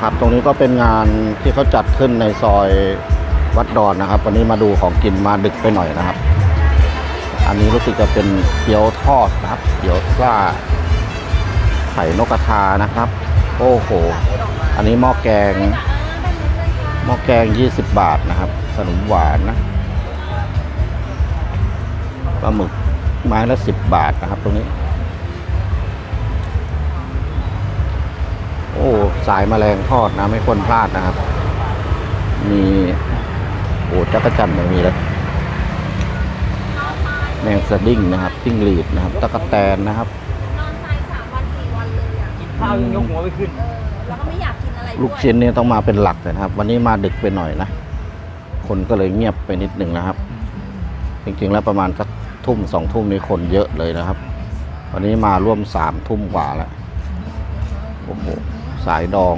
ครับตรงนี้ก็เป็นงานที่เขาจัดขึ้นในซอยวัดดอนนะครับ วันนี้มาดูของกินมาดึกไปหน่อยนะครับ อันนี้รู้สึกจะเป็นเกี๊ยวทอดนะครับเกี๊ยวซ่าไข่นกกระทานะครับ โอ้โห อันนี้หม้อแกงหม้อแกง 20 บาทนะครับขนมหวานนะปลาหมึกไม้ละ 10 บาทนะครับ ตรงนี้ สายแมลงทอดนะไม่ควรพลาดนะครับ มีโอ้จักรจันทร์ไม่มีแล้วแมงสดิ้งนะครับจิ้งหรีดนะครับตะกแตนนะครับ นอนตายสามวันสี่วันเลยอะข้าวยังยกหัวไม่ขึ้น เออแล้วก็ไม่อยากกินอะไรด้วยลูกชิ้นเนี่ยต้องมาเป็นหลักเลยนะครับ วันนี้มาดึกไปหน่อยนะ คนก็เลยเงียบไปนิดหนึ่งนะครับ จริงๆแล้วประมาณสักทุ่มสองทุ่มนี้คนเยอะเลยนะครับ วันนี้มาร่วมสามทุ่มกว่าแล้วโอ้โห สายดอง